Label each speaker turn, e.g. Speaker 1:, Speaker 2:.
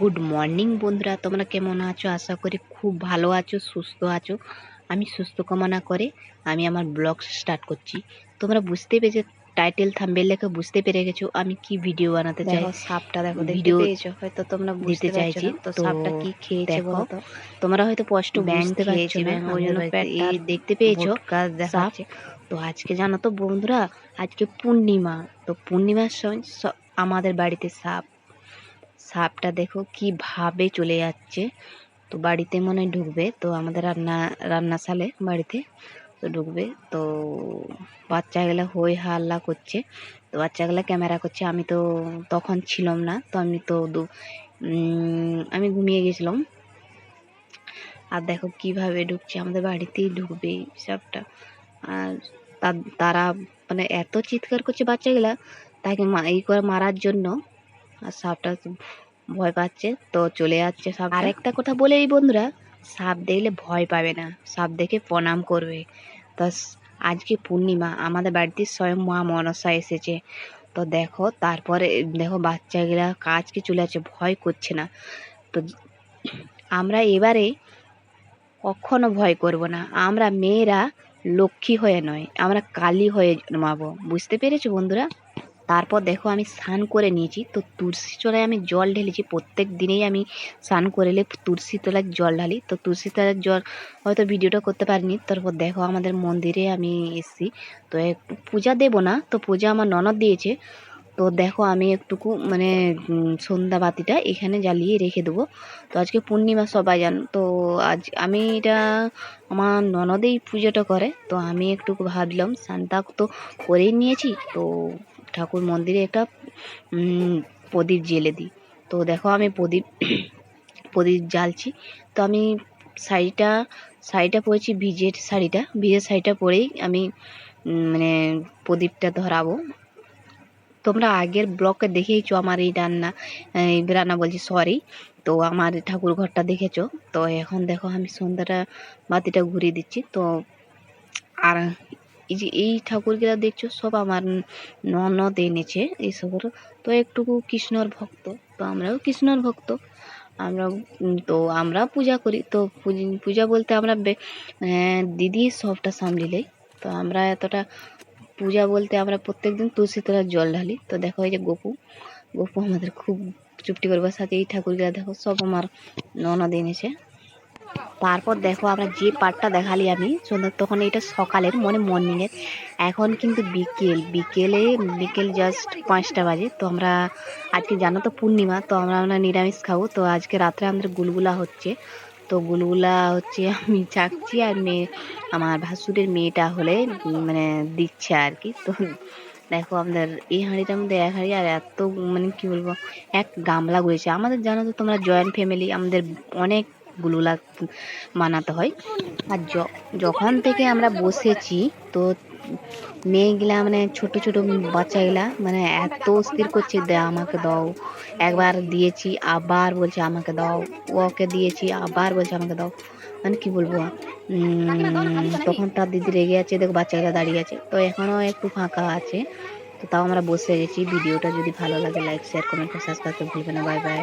Speaker 1: Good morning বন্ধুরা তোমরা কেমন আছো? আশা করি খুব ভালো আছো সুস্থ আছো। আমি সুস্থ কামনা করে আমি আমার ব্লগ স্টার্ট করছি। তোমরা বুঝতে পেরেছ টাইটেল থাম্বেল লেখা বুঝতে পেরে গেছো আমি কি ভিডিও বানাতে চাই?
Speaker 2: সাপটা দেখো
Speaker 1: ভিডিও
Speaker 2: হয়তো তোমরা বুঝতে চাইছি। তো সাপটা কি খেয়েছে
Speaker 1: দেখো,
Speaker 2: বলো
Speaker 1: তোমরা হয়তো স্পষ্ট বুঝতে পারছ ওই জন্য দেখতে পেয়েছ
Speaker 2: দেখাচ্ছে।
Speaker 1: তো আজকে জানো তো বন্ধুরা আজকে পূর্ণিমা। তো পূর্ণিমার সময় আমাদের বাড়িতে সাপ সাপটা দেখো কীভাবে চলে যাচ্ছে। তো বাড়িতে মনে ঢুকবে, তো আমাদের রান্না রান্না রান্নাশালে বাড়িতে তো ঢুকবে। তো বাচ্চাগুলো হই হাল্লা করছে, তো বাচ্চাগুলো ক্যামেরা করছে। আমি তো তখন ছিলাম না, তো আমি তো আমি ঘুমিয়ে গেছিলাম। আর দেখো কীভাবে ঢুকছে, আমাদের বাড়িতেই ঢুকবে সাপটা। আর তারা মানে এত চিৎকার করছে বাচ্চাগুলা, তাকে এই করে মারার জন্য। আর সাপটা ভয় পাচ্ছে, তো চলে যাচ্ছে সাপ আর একটা কথা বলে এই বন্ধুরা, সাপ দেখলে ভয় পাবে না। সাপ দেখে প্রণাম করবে। তো আজকে পূর্ণিমা, আমাদের বাড়িতে স্বয়ং মা মনসা এসেছে। তো দেখো, তারপরে, দেখো বাচ্চাগুলা কাজকে চলে যাচ্ছে, ভয় করছে না। তো আমরা এবারে কখনো ভয় করব না। আমরা মেয়েরা লক্ষ্মী হয়ে নয়, আমরা কালী হয়ে জন্মাবো। বুঝতে পেরেছ বন্ধুরা? তারপর দেখো আমি স্নান করে নিয়েছি, তো তুলসী তলায় আমি জল ঢেলেছি। প্রত্যেক দিনেই আমি স্নান করলে তুলসী তলায় জল ঢালি। তো তুলসী তলায় জল হয়তো ভিডিওটা করতে পারিনি, তারপর দেখো আমাদের মন্দিরে আমি এসেছি। তো একটু পূজা দেবো না, তো পূজা আমার ননদ দিয়েছে। তো দেখো আমি একটুকু মানে সন্ধ্যা বাতিটা এখানে জ্বালিয়ে রেখে দেবো। তো আজকে পূর্ণিমা সবাই জান, তো আজ আমি এটা আমার ননদেই পুজোটা করে। তো আমি একটু ভাবলাম স্নানটা তো করেই নিয়েছি, তো ঠাকুর মন্দিরে একটা প্রদীপ জ্বেলে দিই। তো দেখো আমি প্রদীপ প্রদীপ জ্বালছি। তো আমি শাড়িটা শাড়িটা পরেছি ভিজের শাড়িটা। ভিজের শাড়িটা পরেই আমি মানে প্রদীপটা ধরাবো। তোমরা আগের ব্লকে দেখেইছো আমার এই রান্না এই রান্না বলছি সরি তো আমার ঠাকুর ঘরটা দেখেছ। তো এখন দেখো আমি সন্ধ্যাটা বাতিটা ঘুরিয়ে দিচ্ছি। তো আর এই যে এই ঠাকুরগুলা দেখছ, সব আমার ননদ এনেছে এইসব তো একটুকু কৃষ্ণর ভক্ত, তো আমরাও কৃষ্ণর ভক্ত। আমরা, তো আমরা পূজা করি। তো পূজা বলতে আমরা বে- দিদি সবটা সামলিলেই তো আমরা এতটা, পূজা বলতে আমরা প্রত্যেকদিন তুলসী তলায় জল ঢালি। তো দেখো এই যে গোপু গোপু আমাদের খুব চুপটি করবার সাথে এই ঠাকুরগুলা দেখো, সব আমার ননদ এনেছে। তারপর দেখো আমরা যে পার্টটা দেখালি আমি, সন্ধ্যা তখন এটা সকালের মানে মর্নিংয়ের এখন কিন্তু বিকেল, বিকেলে, বিকেল জাস্ট পাঁচটা বাজে। তো আমরা, আজকে জানো তো পূর্ণিমা, তো আমরা আমরা নিরামিষ খাব। তো আজকে রাত্রে আমাদের গুলগুলা হচ্ছে। তো গুলগুলা হচ্ছে আমি চাকছি আর মেয়ে, আমার ভাসুরের মেয়েটা হলে মানে দিচ্ছে আর কি। তো দেখো আমাদের এই হাঁড়িটার মধ্যে এক হাঁড়ি আর এত মানে কি বলব, এক গামলা গড়েছে। আমাদের জানো তো তোমরা জয়েন্ট ফ্যামিলি আমাদের অনেক গুলুলা বানাতে হয়। আর যখন থেকে আমরা বসেছি, তো মেয়েগুলা মানে ছোট ছোট বাচ্চাগুলা মানে এত অস্থির করছে, দে আমাকে দাও। একবার দিয়েছি, আবার বলছে, আমাকে দাও। ওকে দিয়েছি, আবার বলছে, আমাকে দাও। মানে কি বলব? তখন তার দিদি রেগে আছে, দেখো বাচ্চাগুলা দাঁড়িয়ে আছে। তো এখনও একটু ফাঁকা আছে। তো তাও আমরা বসে গেছি। ভিডিওটা যদি ভালো লাগে লাইক শেয়ার কমেন্ট সাবস্ক্রাইব করতে ভুলবে না। Bye bye